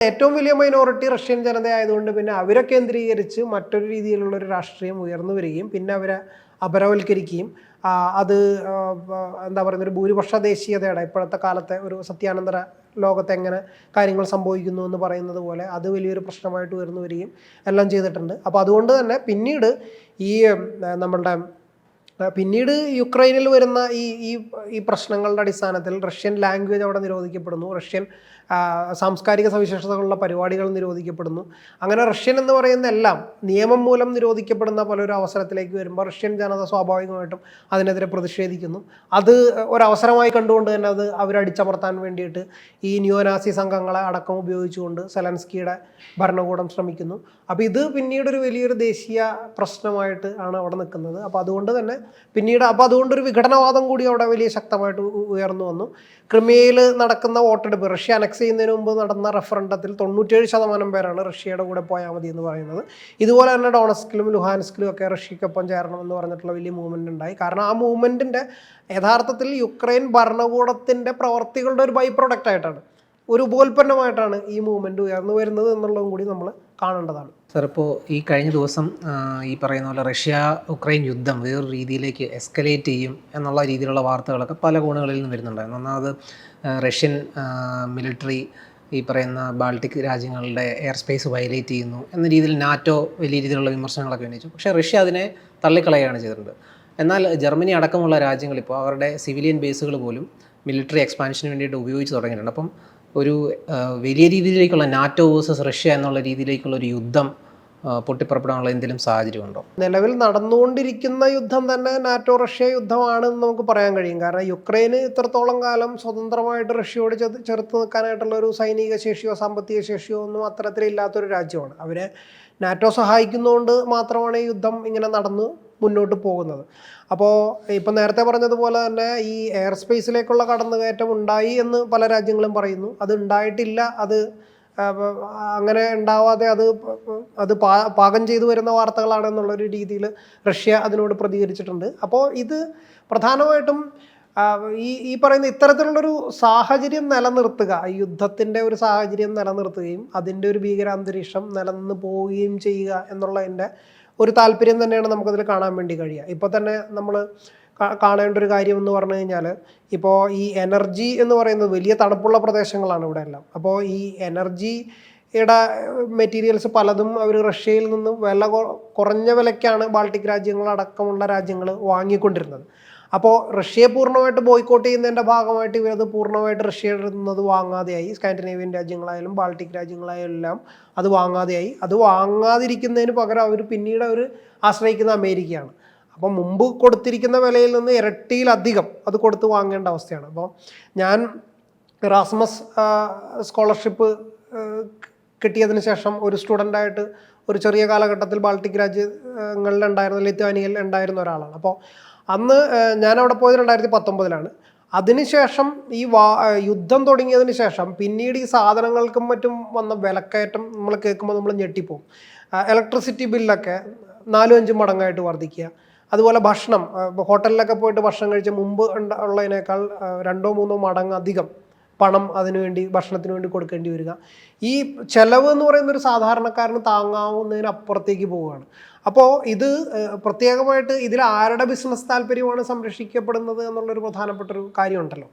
ഏറ്റവും വലിയ minority Russian ജനതയായതുകൊണ്ട് പിന്നെ അവരെ കേന്ദ്രീകരിച്ച് മറ്റൊരു രീതിയിലുള്ള ഒരു രാഷ്ട്രീയം ഉയർന്നു വരികയും പിന്നെ അവരെ അപരവൽക്കരിക്കുകയും അത് എന്താ പറയുന്ന ഒരു ഭൂരിപക്ഷ ദേശീയതയുടെ ഇപ്പോഴത്തെ കാലത്തെ ഒരു സത്യാനന്തര ലോകത്തെ എങ്ങനെ കാര്യങ്ങൾ സംഭവിക്കുന്നു എന്ന് പറയുന്നത് പോലെ അത് വലിയൊരു പ്രശ്നമായിട്ട് ഉയർന്നു വരികയും എല്ലാം ചെയ്തിട്ടുണ്ട്. അപ്പോൾ അതുകൊണ്ട് തന്നെ പിന്നീട് ഈ നമ്മളുടെ പിന്നീട് യുക്രൈനിൽ വരുന്ന ഈ ഈ ഈ പ്രശ്നങ്ങളുടെ അടിസ്ഥാനത്തിൽ റഷ്യൻ ലാംഗ്വേജ് അവിടെ നിരോധിക്കപ്പെടുന്നു. റഷ്യൻ സാംസ്കാരിക സവിശേഷതകളുള്ള പരിപാടികൾ നിരോധിക്കപ്പെടുന്നു. അങ്ങനെ റഷ്യൻ എന്ന് പറയുന്ന എല്ലാം നിയമം മൂലം നിരോധിക്കപ്പെടുന്ന പല ഒരു അവസരത്തിലേക്ക് വരുമ്പോൾ റഷ്യൻ ജനത സ്വാഭാവികമായിട്ടും അതിനെതിരെ പ്രതിഷേധിക്കുന്നു. അത് ഒരവസരമായി കണ്ടുകൊണ്ട് തന്നെ അത് അവരടിച്ചമർത്താൻ വേണ്ടിയിട്ട് ഈ ന്യൂനാസി സംഘങ്ങളെ അടക്കം ഉപയോഗിച്ചുകൊണ്ട് സെലൻസ്കിയുടെ ഭരണകൂടം ശ്രമിക്കുന്നു. അപ്പോൾ ഇത് പിന്നീടൊരു വലിയൊരു ദേശീയ പ്രശ്നമായിട്ട് ആണ് അവിടെ നിൽക്കുന്നത്. അപ്പോൾ അതുകൊണ്ട് തന്നെ പിന്നീട് അപ്പോൾ അതുകൊണ്ട് ഒരു വിഘടനവാദം കൂടി അവിടെ വലിയ ശക്തമായിട്ട് ഉയർന്നു വന്നു. ക്രിമിയയിൽ നടക്കുന്ന വോട്ടെടുപ്പ് റഷ്യ അനക്സ് ചെയ്യുന്നതിന് മുമ്പ് നടന്ന റെഫറൻഡത്തിൽ തൊണ്ണൂറ്റേഴ് ശതമാനം പേരാണ് റഷ്യയുടെ കൂടെ പോയാൽ മതി എന്ന് പറയുന്നത്. ഇതുപോലെ തന്നെ ഡോണസ്കിലും ലുഹാൻസ്കിലും ഒക്കെ റഷ്യക്കൊപ്പം ചേരണമെന്ന് പറഞ്ഞിട്ടുള്ള വലിയ മൂവ്മെന്റ് ഉണ്ടായി. കാരണം ആ മൂവ്മെന്റിന്റെ യഥാർത്ഥത്തിൽ യുക്രൈൻ ഭരണകൂടത്തിന്റെ പ്രവർത്തികളുടെ ഒരു ബൈ പ്രൊഡക്റ്റ് ആയിട്ടാണ്. ഒരു ഉപോൽപ്പന്നമായിട്ടാണ് ഈ മൂവ്മെന്റ് ഉയർന്നു വരുന്നത് എന്നുള്ളതും കൂടി നമ്മൾ കാണേണ്ടതാണ്. സർ ഇപ്പോൾ ഈ കഴിഞ്ഞ ദിവസം ഈ പറയുന്ന പോലെ റഷ്യ ഉക്രൈൻ യുദ്ധം വേറൊരു രീതിയിലേക്ക് എസ്കലേറ്റ് ചെയ്യും എന്നുള്ള രീതിയിലുള്ള വാർത്തകളൊക്കെ പല കോണുകളിൽ നിന്നും വരുന്നുണ്ടായിരുന്നു. ഒന്നാമത് റഷ്യൻ മിലിറ്ററി ഈ പറയുന്ന ബാൾട്ടിക് രാജ്യങ്ങളുടെ എയർ സ്പേസ് വയലേറ്റ് ചെയ്യുന്നു എന്ന രീതിയിൽ നാറ്റോ വലിയ രീതിയിലുള്ള വിമർശനങ്ങളൊക്കെ ഉന്നയിച്ചു. പക്ഷേ റഷ്യ അതിനെ തള്ളിക്കളയുകയാണ് ചെയ്തിട്ടുണ്ട്. എന്നാൽ ജർമ്മനി അടക്കമുള്ള രാജ്യങ്ങൾ ഇപ്പോൾ അവരുടെ സിവിലിയൻ ബേസുകൾ പോലും മിലിറ്ററി എക്സ്പാൻഷന് വേണ്ടിയിട്ട് ഉപയോഗിച്ച് തുടങ്ങിയിട്ടുണ്ട്. അപ്പം ഒരു വലിയ രീതിയിലേക്കുള്ള നാറ്റോ വേഴ്സസ് റഷ്യ എന്നുള്ള രീതിയിലേക്കുള്ള ഒരു യുദ്ധം പൊട്ടിപ്പുറപ്പെടാനുള്ള എന്തെങ്കിലും സാഹചര്യമുണ്ടോ? നിലവിൽ നടന്നുകൊണ്ടിരിക്കുന്ന യുദ്ധം തന്നെ നാറ്റോ റഷ്യ യുദ്ധമാണെന്ന് നമുക്ക് പറയാൻ കഴിയും. കാരണം യുക്രൈന് ഇത്രത്തോളം കാലം സ്വതന്ത്രമായിട്ട് റഷ്യയോട് ചെറുത്ത് നിൽക്കാനായിട്ടുള്ള ഒരു സൈനിക ശേഷിയോ സാമ്പത്തിക ശേഷിയോ ഒന്നും അത്തരത്തിലില്ലാത്തൊരു രാജ്യമാണ്. അവരെ നാറ്റോ സഹായിക്കുന്നതുകൊണ്ട് മാത്രമാണ് ഈ യുദ്ധം ഇങ്ങനെ നടന്ന്. മുന്നോട്ട് പോകുന്നത്. അപ്പോൾ ഇപ്പം നേരത്തെ പറഞ്ഞതുപോലെ തന്നെ ഈ എയർ സ്പേസിലേക്കുള്ള കടന്നുകയറ്റം ഉണ്ടായി എന്ന് പല രാജ്യങ്ങളും പറയുന്നു. അത് ഉണ്ടായിട്ടില്ല. അത് അങ്ങനെ ഉണ്ടാവാതെ അത് അത് പാ പാകം ചെയ്തു വരുന്ന വാർത്തകളാണെന്നുള്ളൊരു രീതിയിൽ റഷ്യ അതിനോട് പ്രതികരിച്ചിട്ടുണ്ട്. അപ്പോൾ ഇത് പ്രധാനമായിട്ടും ഈ ഈ പറയുന്ന ഇത്തരത്തിലുള്ളൊരു സാഹചര്യം നിലനിർത്തുക യുദ്ധത്തിന്റെ ഒരു സാഹചര്യം നിലനിർത്തുകയും അതിന്റെ ഒരു ഭീകരാന്തരീക്ഷം നിലനിന്ന് പോവുകയും ചെയ്യുക എന്നുള്ളതിന്റെ ഒരു താല്പര്യം തന്നെയാണ് നമുക്കതിൽ കാണാൻ വേണ്ടി കഴിയുക. ഇപ്പോൾ തന്നെ നമ്മൾ കാണേണ്ട ഒരു കാര്യം എന്ന് പറഞ്ഞു കഴിഞ്ഞാൽ ഇപ്പോൾ ഈ എനർജി എന്ന് പറയുന്നത് വലിയ തണുപ്പുള്ള പ്രദേശങ്ങളാണ് ഇവിടെ എല്ലാം. അപ്പോൾ ഈ എനർജി ഇട മെറ്റീരിയൽസ് പലതും അവർ റഷ്യയിൽ നിന്ന് വില കുറഞ്ഞ വിലയ്ക്കാണ് ബാൾട്ടിക് രാജ്യങ്ങളടക്കമുള്ള രാജ്യങ്ങൾ വാങ്ങിക്കൊണ്ടിരുന്നത്. അപ്പോൾ റഷ്യയെ പൂർണമായിട്ട് ബോയ്ക്കോട്ട് ചെയ്യുന്നതിന്റെ ഭാഗമായിട്ട് ഇവരത് പൂർണമായിട്ട് റഷ്യയിൽ നിന്നത് വാങ്ങാതെയായി. സ്കാൻഡിനേവിയൻ രാജ്യങ്ങളായാലും ബാൾട്ടിക് രാജ്യങ്ങളായാലും എല്ലാം അത് വാങ്ങാതെയായി. അത് വാങ്ങാതിരിക്കുന്നതിന് പകരം അവർ പിന്നീട് അവർ ആശ്രയിക്കുന്ന അമേരിക്കയാണ്. അപ്പോൾ മുമ്പ് കൊടുത്തിരിക്കുന്ന വിലയിൽ നിന്ന് ഇരട്ടിയിലധികം അത് കൊടുത്ത് വാങ്ങേണ്ട അവസ്ഥയാണ്. അപ്പോൾ ഞാൻ റാസ്മസ് സ്കോളർഷിപ്പ് കിട്ടിയതിന് ശേഷം ഒരു സ്റ്റുഡന്റായിട്ട് ഒരു ചെറിയ കാലഘട്ടത്തിൽ ബാൾട്ടിക് രാജ്യങ്ങളിൽ ഉണ്ടായിരുന്ന ലിത്വാനിയയിൽ ഉണ്ടായിരുന്ന ഒരാളാണ്. അപ്പോൾ അന്ന് ഞാൻ അവിടെ പോയത് രണ്ടായിരത്തി പത്തൊമ്പതിലാണ് അതിനുശേഷം ഈ വാ യുദ്ധം തുടങ്ങിയതിന് ശേഷം പിന്നീട് ഈ സാധനങ്ങൾക്കും മറ്റും വന്ന വിലക്കയറ്റം നമ്മൾ കേൾക്കുമ്പോൾ നമ്മൾ ഞെട്ടിപ്പോവും. ഇലക്ട്രിസിറ്റി ബില്ലൊക്കെ നാലും അഞ്ചും മടങ്ങായിട്ട് വർദ്ധിക്കുക. അതുപോലെ ഭക്ഷണം ഹോട്ടലിലൊക്കെ പോയിട്ട് ഭക്ഷണം കഴിച്ച മുമ്പ് ഉള്ളതിനേക്കാൾ രണ്ടോ മൂന്നോ മടങ്ങ് അധികം പണം അതിനുവേണ്ടി ഭക്ഷണത്തിന് വേണ്ടി കൊടുക്കേണ്ടി വരിക. ഈ ചെലവ് എന്ന് പറയുന്ന ഒരു സാധാരണക്കാരന് താങ്ങാവുന്നതിന് അപ്പുറത്തേക്ക് പോവുകയാണ്. അപ്പോൾ ഇത് പ്രത്യേകമായിട്ട് ഇതിൽ ആരുടെ ബിസിനസ് താല്പര്യമാണ് സംരക്ഷിക്കപ്പെടുന്നത് എന്നുള്ളൊരു പ്രധാനപ്പെട്ട ഒരു കാര്യമുണ്ടല്ലോ.